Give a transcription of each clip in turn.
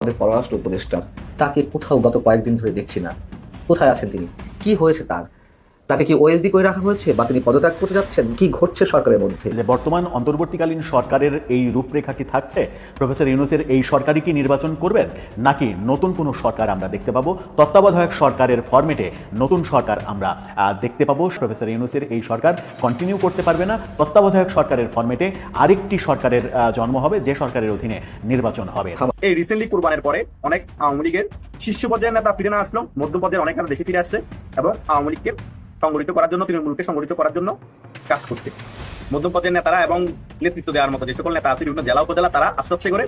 আমাদের পররাষ্ট্র উপদেষ্টা। তাকে কোথাও গত কয়েকদিন ধরে দেখছি না। কোথায় আছেন তিনি? কি হয়েছে তার? তাকে কি ওএসডি করে রাখা হয়েছে বা তিনি পদত্যাগ করতে যাচ্ছেন? কি ঘটছে সরকারের মধ্যে? যে বর্তমান অন্তর্বর্তীকালীন সরকারের এই রূপরেখা কি থাকছে? প্রফেসর ইউনুসের এই সরকারই কি নির্বাচন করবেন? নাকি নতুন কোনো সরকার আমরা দেখতে পাবো? তত্ত্বাবধায়ক সরকারের ফরম্যাটে নতুন সরকার আমরা দেখতে পাবো। প্রফেসর ইউনুসের এই সরকার কন্টিনিউ করতে পারবে না। তত্ত্বাবধায়ক সরকারের ফরম্যাটে আরেকটি সরকারের আহ, জন্ম হবে যে সরকারের অধীনে নির্বাচন হবে। এই রিসেন্টলি কুরবানের পরে অনেক আওয়ামী লীগের শীর্ষ পর্যায়ের নেতা ফিরে না আসলো মধ্য পর্যায়ের অনেক নেতা দেশে ফিরে আসছে এবং আওয়ামী লীগকে সংগঠিত করার জন্য, তৃণমূলকে সংগঠিত করার জন্য কাজ করছে। মধ্য পর্যায়ের নেতারা এবং নেতৃত্ব দেওয়ার মতো যে সকল নেতা আছে, বিভিন্ন জেলা উপজেলা, তারা আস্তে আস্তে করে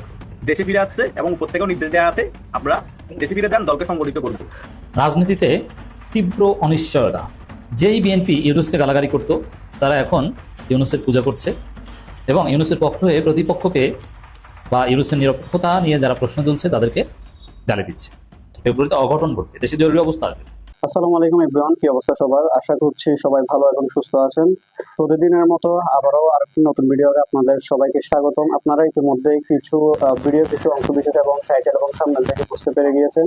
দেশে ফিরে আসছে এবং উপর থেকেও নির্দেশ দেওয়া আছে, আমরা দেশে ফিরে যান, দলকে সংগঠিত করব। রাজনীতিতে তীব্র অনিশ্চয়তা। যেই বিএনপি ইউনুসকে গালাগালি করত, তারা এখন ইউনুসের পূজা করছে এবং ইউনুসের পক্ষ হয়ে প্রতিপক্ষকে বা ইউনুসের নিরপেক্ষতা নিয়ে যারা প্রশ্ন তুলছে, তাদেরকে গালি দিচ্ছে। ফেব্রুয়ারিতে অঘটন ঘটবে। দেশে জরুরি অবস্থা আসবে। আসসালামু আলাইকুম ইব্রাহিম কি অবস্থা সবার? আশা করছি সবাই ভালো এবং সুস্থ আছেন। প্রতিদিনের মতো আবারও আর একটি নতুন ভিডিওতে আপনাদের সবাইকে স্বাগতম। আপনারা ইতিমধ্যে কিছু ভিডিও কিছু অংশ বিশেষ এবং টাইটেল এবং সামনে থেকে বুঝতে পেরে গিয়েছেন।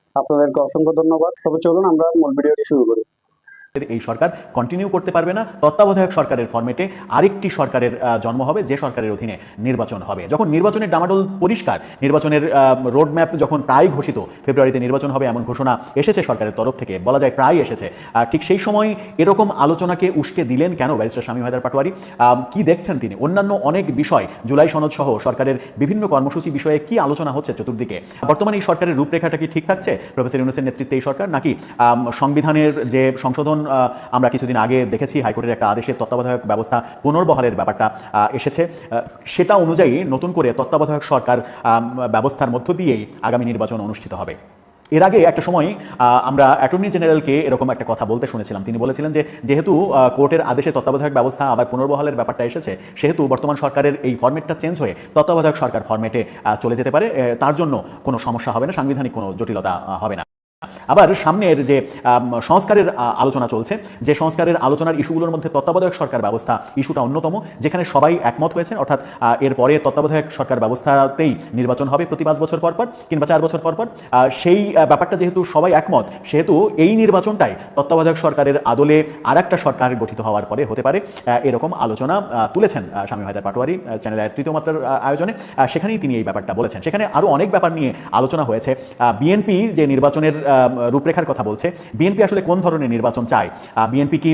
আপনাদেরকে অসংখ্য ধন্যবাদ। তবে চলুন আমরা মূল ভিডিওটি শুরু করি। এই সরকার কন্টিনিউ করতে পারবে না। তত্ত্বাবধায়ক সরকারের ফরম্যাটে আরেকটি সরকারের জন্ম হবে, যে সরকারের অধীনে নির্বাচন হবে। যখন নির্বাচনের ডামাডোল পরিষ্কার, নির্বাচনের রোড ম্যাপ যখন প্রায় ঘোষিত, ফেব্রুয়ারিতে নির্বাচন হবে এমন ঘোষণা এসেছে সরকারের তরফ থেকে, বলা যায় প্রায় এসেছে। ঠিক সেই সময় এরকম আলোচনাকে উস্কে দিলেন কেন ব্যারিস্টার স্বামী হায়দার পাটোয়ারি? কি দেখছেন তিনি? অন্যান্য অনেক বিষয়, জুলাই সনদ সহ সরকারের বিভিন্ন কর্মসূচি বিষয়ে কি আলোচনা হচ্ছে চতুর্দিকে? বর্তমানে এই সরকারের রূপরেখাটা কি ঠিক থাকছে? প্রফেসর ইউনুসের নেতৃত্বে এই সরকার নাকি সংবিধানের যে সংশোধন আমরা কিছুদিন আগে দেখেছি হাইকোর্টের একটা আদেশে তত্ত্বাবধায়ক ব্যবস্থা পুনর্বহালের ব্যাপারটা এসেছে। সেটা অনুযায়ী নতুন করে তত্ত্বাবধায়ক সরকার ব্যবস্থার মধ্য দিয়েই আগামী নির্বাচন অনুষ্ঠিত হবে। এর আগে একটা সময় আমরা অ্যাটর্নি জেনারেলকে এরকম একটা কথা বলতে শুনেছিলাম। তিনি বলেছিলেন যে, যেহেতু কোর্টের আদেশে তত্ত্বাবধায়ক ব্যবস্থা আবার পুনর্বহালের ব্যাপারটা এসেছে, সেহেতু বর্তমান সরকারের এই ফর্মেটটা চেঞ্জ হয়ে তত্ত্বাবধায়ক সরকার ফর্মেটে চলে যেতে পারে। তার জন্য কোনো সমস্যা হবে না, সাংবিধানিক কোনো জটিলতা হবে না। আবার সামনের যে সংস্কারের আলোচনা চলছে, যে সংস্কারের আলোচনার ইস্যুগুলোর মধ্যে তত্ত্বাবধায়ক সরকার ব্যবস্থা ইস্যুটা অন্যতম, যেখানে সবাই একমত হয়েছেন, অর্থাৎ এরপরে তত্ত্বাবধায়ক সরকার ব্যবস্থাতেই নির্বাচন হবে প্রতি পাঁচ বছর পর পর, কিংবা চার বছর পর পর সেই ব্যাপারটা যেহেতু সবাই একমত, সেহেতু এই নির্বাচনটাই তত্ত্বাবধায়ক সরকারের আদলে আর একটা সরকার গঠিত হওয়ার পরে হতে পারে এরকম আলোচনা তুলেছেন স্বামী হায়দার পাটোয়ারি চ্যানেলের তৃতীয় মাত্রার আয়োজনে সেখানেই তিনি এই ব্যাপারটা বলেছেন। সেখানে আরও অনেক ব্যাপার নিয়ে আলোচনা হয়েছে বিএনপি যে নির্বাচনের রূপরেখার কথা বলছে, বিএনপি আসলে কোন ধরনের নির্বাচন চায়? বিএনপি কি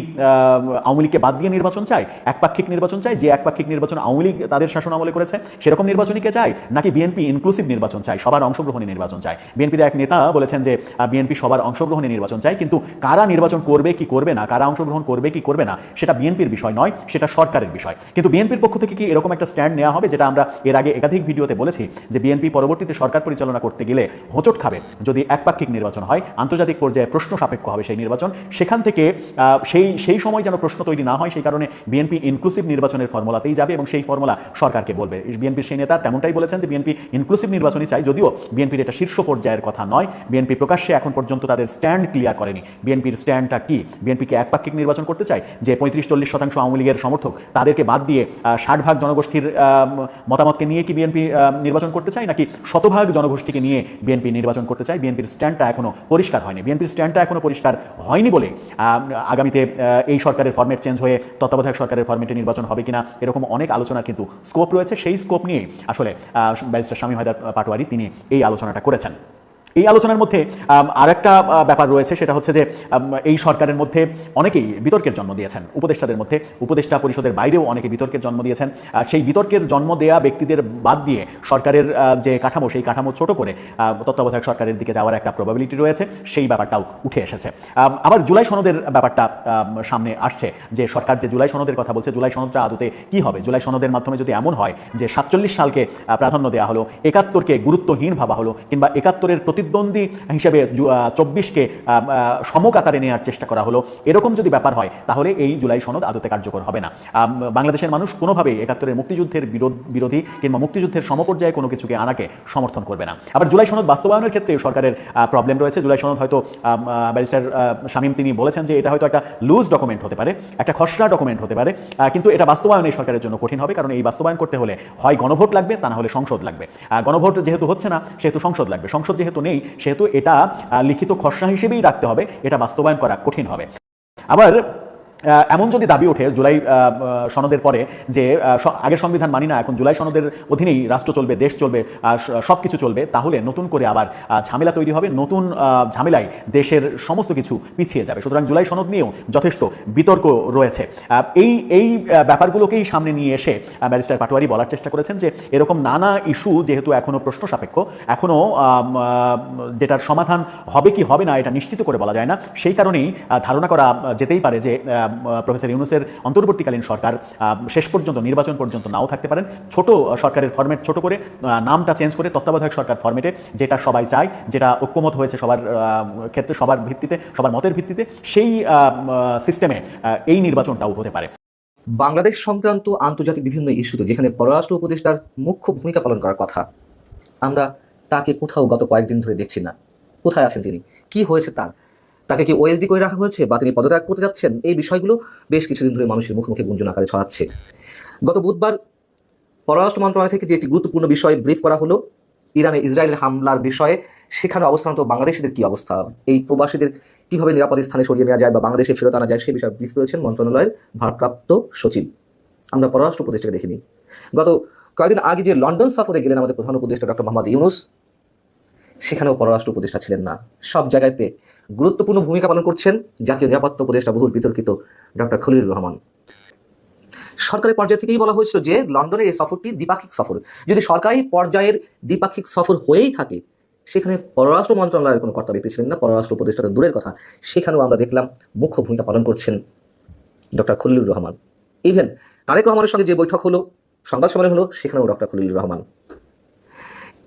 আওয়ামী লীগকে বাদ দিয়ে নির্বাচন চায়? একপাক্ষিক নির্বাচন চায়? যে একপাক্ষিক নির্বাচন আওয়ামী লীগ তাদের শাসন আমলে করেছে, সেরকম নির্বাচনই কে চায়? নাকি বিএনপি ইনক্লুসিভ নির্বাচন চায়, সবার অংশগ্রহণী নির্বাচন চায়? বিএনপির এক নেতা বলেছেন যে বিএনপি সবার অংশগ্রহণী নির্বাচন চায়, কিন্তু কারা নির্বাচন করবে, কি করবে না, কারা অংশগ্রহণ করবে, কি করবে না, সেটা বিএনপির বিষয় নয়, সেটা সরকারের বিষয়। কিন্তু বিএনপির পক্ষ থেকে কি এরকম একটা স্ট্যান্ড নেওয়া হবে, যেটা আমরা এর আগে একাধিক ভিডিওতে বলেছি, যে বিএনপি পরবর্তীতে সরকার পরিচালনা করতে গেলে হোঁচট খাবে। যদি একপাক্ষিক নির্বাচন হয় আন্তর্জাতিক পর্যায়ে প্রশ্ন সাপেক্ষ হবে সেই নির্বাচন। সেখান থেকে সেই সেই সময় যেন প্রশ্ন তৈরি না হয়, সেই কারণে বিএনপি ইনক্লুসিভ নির্বাচনের ফর্মুলাতেই যাবে এবং সেই ফর্মুলা সরকারকে বলবে। বিএনপির সেই নেতা তেমনটাই বলেছেন যে বিএনপি ইনক্লুসিভ নির্বাচনই চাই যদিও বিএনপির এটা শীর্ষ পর্যায়ের কথা নয়। বিএনপি প্রকাশ্যে এখন পর্যন্ত তাদের স্ট্যান্ড ক্লিয়ার করেনি। বিএনপির স্ট্যান্ডটা কি? বিএনপিকে একপাক্ষিক নির্বাচন করতে চায়? যে পঁয়ত্রিশ চল্লিশ শতাংশ আওয়ামী লীগের সমর্থক, তাদেরকে বাদ দিয়ে ষাট ভাগ জনগোষ্ঠীর মতামতকে নিয়ে কি বিএনপি নির্বাচন করতে চায়? নাকি শতভাগ জনগোষ্ঠীকে নিয়ে বিএনপি নির্বাচন করতে চায়? বিএনপির স্ট্যান্ডটা এখনও পরিষ্কার হয়নি। বিএনপির স্ট্যান্ডটা এখনও পরিষ্কার হয়নি বলে আগামীতে এই সরকারের ফর্মেট চেঞ্জ হয়ে তত্ত্বাবধায়ক সরকারের ফর্মেটে নির্বাচন হবে কিনা, এরকম অনেক আলোচনার কিন্তু স্কোপ রয়েছে। সেই স্কোপ নিয়ে আসলে ব্যারিস্টার স্বামী হায়দার পাটোয়ারি তিনি এই আলোচনাটা করেছেন। এই আলোচনার মধ্যে আর একটা ব্যাপার রয়েছে, সেটা হচ্ছে যে এই সরকারের মধ্যে অনেকেই বিতর্কের জন্ম দিয়েছেন। উপদেষ্টাদের মধ্যে, উপদেষ্টা পরিষদের বাইরেও অনেকে বিতর্কের জন্ম দিয়েছেন। সেই বিতর্কের জন্ম দেয়া ব্যক্তিদের বাদ দিয়ে সরকারের যে কাঠামো, সেই কাঠামো ছোট করে তত্ত্বাবধায়ক সরকারের দিকে যাওয়ার একটা প্রবাবিলিটি রয়েছে, সেই ব্যাপারটাও উঠে এসেছে। আবার জুলাই সনদের ব্যাপারটা সামনে আসছে, যে সরকার যে জুলাই সনদের কথা বলছে, জুলাই সনদটা আদতে কি হবে? জুলাই সনদের মাধ্যমে যদি এমন হয় যে সাতচল্লিশ সালকে প্রাধান্য দেওয়া হলো, একাত্তরকে গুরুত্বহীন ভাবা হলো, কিংবা একাত্তরের প্রতিদ্বন্দ্বী প্রতিদ্বন্দ্বী হিসেবে চব্বিশকে সমকাতারে নেওয়ার চেষ্টা করা হলো। এরকম যদি ব্যাপার হয়, তাহলে এই জুলাই সনদ আদতে কার্যকর হবে না। বাংলাদেশের মানুষ কোনোভাবেই একাত্তরের মুক্তিযুদ্ধের বিরোধ- কিংবা মুক্তিযুদ্ধের সমপর্যায়ে কোনো কিছুকে আনাকে সমর্থন করবে না। আবার জুলাই সনদ বাস্তবায়নের ক্ষেত্রে সরকারের প্রবলেম রয়েছে। জুলাই সনদ হয়তো ব্যারিস্টার শামীম তিনি বলেছেন যে এটা হয়তো একটা লুজ ডকুমেন্ট হতে পারে, একটা খসড়া ডকুমেন্ট হতে পারে কিন্তু এটা বাস্তবায়ন সরকারের জন্য কঠিন হবে, কারণ এই বাস্তবায়ন করতে হলে হয় গণভোট লাগবে, তা না হলে সংসদ লাগবে। গণভোট যেহেতু হচ্ছে না, সেহেতু সংসদ লাগবে। সংসদ যেহেতু নেই সেহেতু এটা লিখিত খসড়া হিসেবেই রাখতে হবে এটা বাস্তবায়ন করা কঠিন হবে। আবার এমন যদি দাবি ওঠে জুলাই সনদের পরে যে আগের সংবিধান মানি না এখন জুলাই সনদের অধীনেই রাষ্ট্র চলবে দেশ চলবে সব কিছু চলবে তাহলে নতুন করে আবার ঝামেলা তৈরি হবে নতুন ঝামেলায় দেশের সমস্ত কিছু পিছিয়ে যাবে। সুতরাং জুলাই সনদ নিয়েও যথেষ্ট বিতর্ক রয়েছে। এই এই ব্যাপারগুলোকেই সামনে নিয়ে এসে ব্যারিস্টার পাটোয়ারি বলার চেষ্টা করেছেন যে এরকম নানা ইস্যু যেহেতু এখনও প্রশ্ন সাপেক্ষ এখনও আম, আহ, যেটার সমাধান হবে কি হবে না এটা নিশ্চিত করে বলা যায় না। সেই কারণেই ধারণা করা যেতেই পারে যে প্রফেসর ইউনুসের অন্তর্বর্তীকালীন সরকার শেষ পর্যন্ত, নির্বাচন পর্যন্ত নাও থাকতে পারেন। ছোট সরকারের ফরম্যাট ছোট করে নামটা চেঞ্জ করে তত্ত্বাবধায়ক সরকার ফরম্যাটে যেটা সবাই চায়, যেটা ঐক্যমত হয়েছে সবার ক্ষেত্রে, সবার ভিত্তিতে, সবার মতের ভিত্তিতে, সেই সিস্টেমে এই নির্বাচনটাও হতে পারে। বাংলাদেশ সংক্রান্ত আন্তর্জাতিক বিভিন্ন ইস্যুতে, যেখানে পররাষ্ট্র উপদেষ্টার মুখ্য ভূমিকা পালন করার কথা, আমরা তাকে কোথাও গত কয়েকদিন ধরে দেখছি না। কোথায় আছেন তিনি? কি হয়েছে তার? তাকে কি ওএসডি করে রাখা হয়েছে বা তিনি পদত্যাগ করতে যাচ্ছেন? এই বিষয়গুলো বেশ কিছুদিন ধরে মানুষের মুখে মুখে গুঞ্জন আকারে ছড়াচ্ছে। গত বুধবার পররাষ্ট্র মন্ত্রণালয় থেকে যে একটি গুরুত্বপূর্ণ বিষয় ব্রিফ করা হলো, ইরানে ইসরায়েলের হামলার বিষয়ে, সেখানে অবস্থানত বাংলাদেশিদের কি অবস্থা? এই প্রবাসীদের কীভাবে নিরাপদ স্থানে সরিয়ে নেওয়া যায় বা বাংলাদেশে ফেরত আনা যায়, সে বিষয়ে ব্রিফ করেছেন মন্ত্রণালয়ের ভারপ্রাপ্ত সচিব। আমরা পররাষ্ট্র উপদেষ্টাকে দেখিনি গত কয়েকদিন আগে যে লন্ডন সফরে গেলেন আমাদের প্রধান উপদেষ্টা ডক্টর মোহাম্মদ ইউনুস সেখানেও পররাষ্ট্র উপদেষ্টা ছিলেন না। সব জায়গাতে গুরুত্বপূর্ণ ভূমিকা পালন করছেন জাতীয় নিরাপত্তা উপদেষ্টা বহুল বিতর্কিত ডক্টর খলিলুর রহমান। সরকারি পর্যায় থেকেই বলা হয়েছিল যে, লন্ডনের এই সফরটি দ্বিপাক্ষিক সফর। যদি সরকারি পর্যায়ের দ্বিপাক্ষিক সফর হয়েই থাকে, সেখানে পররাষ্ট্র মন্ত্রণালয়ের কোনো কর্তা ব্যক্তি ছিলেন না, পররাষ্ট্র উপদেষ্টা দূরের কথা। সেখানেও আমরা দেখলাম মুখ্য ভূমিকা পালন করছেন ডক্টর খলিলুর রহমান। ইভেন তারেক রহমানের সঙ্গে যে বৈঠক হলো, সংবাদ সম্মেলন হলো, সেখানেও ডক্টর খলিলুর রহমান।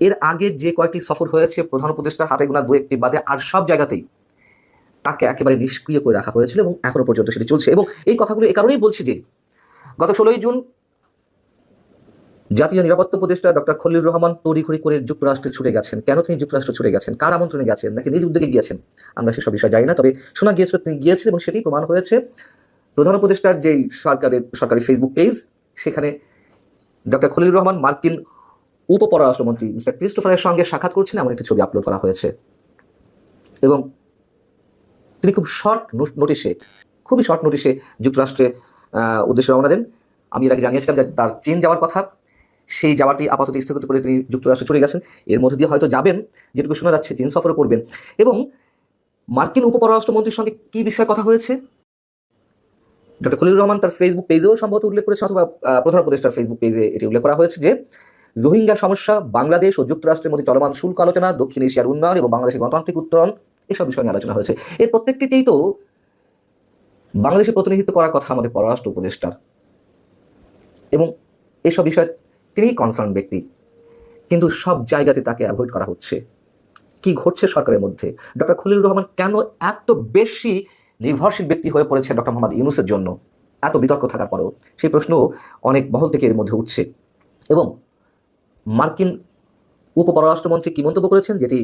এর আগে যে কয়েকটি সফর হয়েছে, প্রধান উপদেষ্টার হাতে গোনা দু একটি বাদে আর সব জায়গাতেই তাকে একেবারে নিষ্ক্রিয় করে রাখা হয়েছিল এবং এখনও পর্যন্ত সেটি চলছে। এবং এই কথাগুলো এই কারণেই বলছি যে, গত ষোলোই জুন জাতীয় নিরাপত্তা উপদেষ্টা ডক্টর খলিলুর রহমান তড়িঘড়ি করে যুক্তরাষ্ট্রে ছুটে গেছেন। কেন তিনি যুক্তরাষ্ট্র ছুটে গেছেন? কার আমন্ত্রণে গেছেন? নাকি নিজ উদ্যোগে গিয়েছেন? আমরা সেসব বিষয়ে জানি না, তবে শোনা গিয়েছিল তিনি গিয়েছেন এবং সেটি প্রমাণ হয়েছে। প্রধান উপদেষ্টার যেই সরকারের, সরকারি ফেসবুক পেজ সেখানে ডক্টর খলিলুর রহমান মার্কিন উপপররাষ্ট্রমন্ত্রী মিস্টার ক্রিস্টোফারের সঙ্গে সাক্ষাৎ করছেন, এমন একটি ছবি আপলোড করা হয়েছে। এবং তিনি খুব শর্ট নোটিশে খুবই শর্ট নোটিশে যুক্তরাষ্ট্রে উদ্দেশ্যে রওনা দেন। আমি এর আগে জানিয়েছিলাম যে তার চীন যাওয়ার কথা, সেই যাওয়াটি আপাতত স্থগিত করে তিনি যুক্তরাষ্ট্রে চলে গেছেন। এর মধ্যে দিয়ে হয়তো যাবেন, যেটুকু শোনা যাচ্ছে, চীন সফরও করবেন। এবং মার্কিন উপপররাষ্ট্রমন্ত্রীর সঙ্গে কি বিষয়ে কথা হয়েছে? ডক্টর খলিলুর রহমান তার ফেসবুক পেজেও সম্ভবত উল্লেখ করেছে অথবা প্রধান উপদেষ্টার ফেসবুক পেজে এটি উল্লেখ করা হয়েছে যে রোহিঙ্গা সমস্যা, বাংলাদেশ ও যুক্তরাষ্ট্রের মধ্যে চলমান শুল্ক আলোচনা, দক্ষিণ এশিয়ার উন্নয়ন এবং বাংলাদেশের গণতান্ত্রিক উত্তরণ, এসব বিষয় নিয়ে আলোচনা হয়েছে। এর প্রত্যেকটিতেই তো বাংলাদেশের প্রতিনিধিত্ব করার কথা আমাদের পররাষ্ট্র উপদেষ্টার। এবং এসব বিষয়ে তিনিই কনসার্ন ব্যক্তি। কিন্তু সব জায়গাতে তাকে অ্যাভয়েড করা হচ্ছে। কি ঘটছে সরকারের মধ্যে? ডক্টর খলিলুর রহমান কেন এত বেশি নির্ভরশীল ব্যক্তি হয়ে পড়েছে ডক্টর মোহাম্মদ ইউনুসের জন্য? এত বিতর্ক থাকার পরেও সেই প্রশ্ন অনেক মহল থেকে এর মধ্যে উঠছে। এবং মার্কিন উপপররাষ্ট্রমন্ত্রী কি মন্তব্য করেছেন? যেটি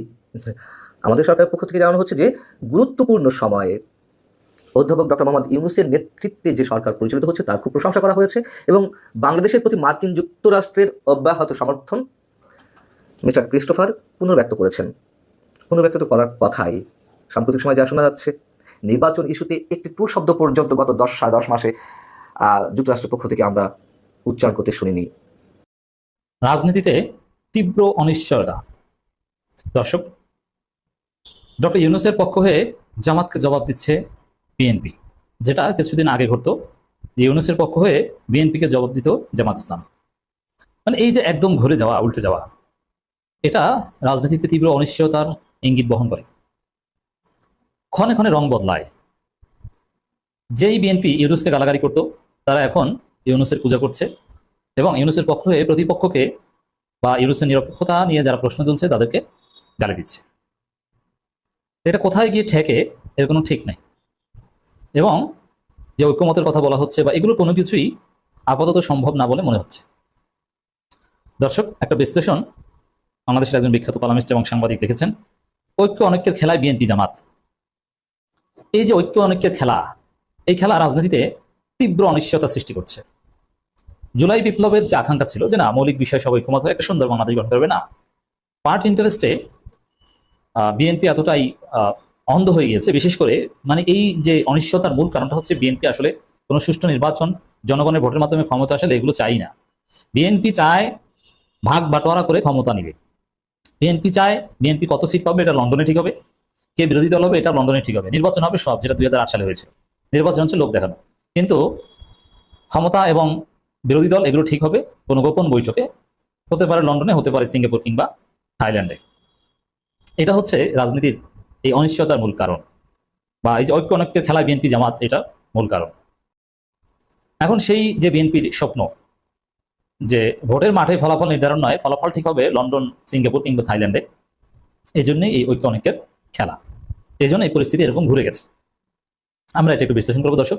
আমাদের সরকারের পক্ষ থেকে জানানো হচ্ছে যে, গুরুত্বপূর্ণ সময়ে অধ্যাপক ডক্টর মোহাম্মদ ইউনুসের নেতৃত্বে যে সরকার পরিচালিত হচ্ছে, তার খুব প্রশংসা করা হয়েছে এবং বাংলাদেশের প্রতি মার্কিন যুক্তরাষ্ট্রের অব্যাহত সমর্থন মিস্টার ক্রিস্টোফার পুনর্ব্যক্ত করেছেন। পুনর্ব্যক্ত করার কথাই সাম্প্রতিক সময় যা শোনা যাচ্ছে, নির্বাচন ইস্যুতে একটি টু শব্দ পর্যন্ত গত দশ সাড়ে দশ মাসে যুক্তরাষ্ট্রের পক্ষ থেকে আমরা উচ্চারণ করতে শুনিনি। রাজনীতিতে তীব্র অনিশ্চয়তা। দর্শক, ডক্টর ইউনুসের পক্ষ হয়ে জামাতকে জবাব দিচ্ছে বিএনপি, যেটা কিছুদিন আগে ঘটতো যে ইউনুসের পক্ষ হয়ে বিএনপিকে জবাব দিত জামাত ইসলাম। মানে এই যে একদম ঘুরে যাওয়া, উল্টে যাওয়া, এটা রাজনীতিতে তীব্র অনিশ্চয়তার ইঙ্গিত বহন করে। ক্ষণে ক্ষণে রং বদলায়। যেই বিএনপি ইউনুসকে গালাগালি করতো, তারা এখন ইউনুসের পূজা করছে। এবং ইউনুসের পক্ষ হয়ে প্রতিপক্ষকে বা ইউনুসের নিরপেক্ষতা নিয়ে যারা প্রশ্ন তুলছে তাদেরকে গালি দিচ্ছে। এটা কোথায় গিয়ে ঠেকে এর কোনো ঠিক নেই। এবং যে ঐক্যমতের কথা বলা হচ্ছে বা এগুলো কোনো কিছুই আপাতত সম্ভব না বলে মনে হচ্ছে। দর্শক, একটা বিশ্লেষণ বাংলাদেশের একজন বিখ্যাত কলামিস্ট এবং সাংবাদিক লিখেছেন, ঐক্য অনেকের খেলায় বিএনপি জামাত। এই যে ঐক্য অনেকের খেলা, এই খেলা রাজনীতিতে তীব্র অনিশ্চয়তা সৃষ্টি করছে। জুলাই বিপ্লবের যে আকাঙ্ক্ষা ছিল যে না, মৌলিক বিষয় সব ঐক্যমত হয়ে একটা সুন্দর বাংলাদেশ গঠন করবে, না। পার্ট ইন্টারেস্টে বিএনপি এতটাই অন্ধ হয়ে গিয়েছে, বিশেষ করে মানে এই যে অনিশ্চয়তার মূল কারণটা হচ্ছে বিএনপি আসলে কোনো সুষ্ঠু নির্বাচন, জনগণের ভোটের মাধ্যমে ক্ষমতা আসলে এগুলো চাই না। বিএনপি চায় ভাগ বাটোয়ারা করে ক্ষমতা নিবে। বিএনপি চায় বিএনপি কত সিট পাবে, এটা লন্ডনে ঠিক হবে। কে বিরোধী দল হবে, এটা লন্ডনে ঠিক হবে। নির্বাচন হবে সব, যেটা দুই হাজার আট সালে হয়েছিল। নির্বাচন হচ্ছে লোক দেখানো। কিন্তু ক্ষমতা এবং বিরোধী দল, এগুলো ঠিক হবে। কোনো গোপন বৈঠকে হতে পারে লন্ডনে, হতে পারে সিঙ্গাপুর কিংবা থাইল্যান্ডে। এটা হচ্ছে রাজনীতির এই অনিশ্চয়তার মূল কারণ বা এই যে ঐক্য অনৈক্যের খেলায় বিএনপি জামাত এটা মূল কারণ। এখন সেই যে বিএনপির স্বপ্ন যে ভোটের মাঠে ফলাফল নির্ধারণ নয়, ফলাফল ঠিক হবে লন্ডন, সিঙ্গাপুর কিংবা থাইল্যান্ডে এই জন্যই এই ঐক্য অনেকের খেলা। এই জন্য এই পরিস্থিতি এরকম ঘুরে গেছে। আমরা এটা একটু বিশ্লেষণ করব, দর্শক।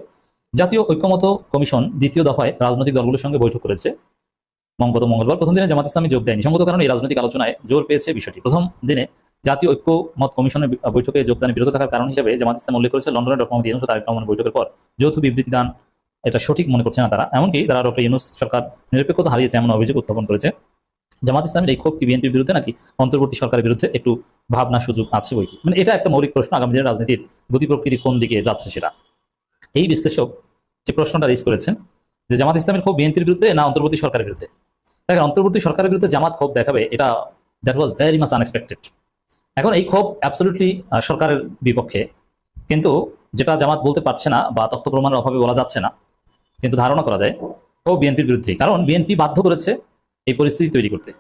জাতীয় ঐক্যমত কমিশন দ্বিতীয় দফায় রাজনৈতিক দলগুলোর সঙ্গে বৈঠক করেছে। গত মঙ্গলবার প্রথম দিনে জামাত ইসলামী যোগ দেয়নি। সঙ্গত কারণে এই রাজনৈতিক আলোচনায় জোর পেয়েছে বিষয়টি। প্রথম দিনে জাতীয় ঐক্যমত কমিশনের বৈঠকে যোগদানে বিরত থাকার কারণ হিসেবে জামাত ইসলাম উল্লেখ করেছে, লন্ডনের ডক্টর মোহাম্মদ ইউনুস তারেক রহমানের বৈঠকের পর যৌথ বিবৃতি দান এটা সঠিক মনে করছে না তারা। এমনকি তারা ডক্টর ইউনুস সরকার নিরপেক্ষতা হারিয়েছে এমন অভিযোগ উত্থাপন করেছে। জামাত ইসলামের এই ক্ষোভ কি বিএনপির বিরুদ্ধে নাকি অন্তর্বর্তী সরকারের বিরুদ্ধে একটু ভাবনা সুযোগ আছে বই মানে এটা একটা মৌলিক প্রশ্ন আগামী দিনের রাজনীতির গতি প্রকৃতি কোন দিকে যাচ্ছে সেটা। এই বিশ্লেষক যে প্রশ্নটা রেজ করেছেন যে জামাত ইসলামের ক্ষোভ বিএনপির বিরুদ্ধে না অন্তর্বর্তী সরকারের বিরুদ্ধে? দেখেন, অন্তর্বর্তী সরকারের বিরুদ্ধে জামাত ক্ষোভ দেখাবে এটা that was very much unexpected এখন এই ক্ষোভ অ্যাবসলিউটলি সরকারের বিপক্ষে, কিন্তু যেটা জামাত বলতে পারছে না বা তথ্য প্রমাণের অভাবে বলা যাচ্ছে না, কিন্তু ধারণা করা যায় ও বিএনপির বিরুদ্ধে কারণ বিএনপি বাধ্য করেছে এই পরিস্থিতি তৈরি করতে।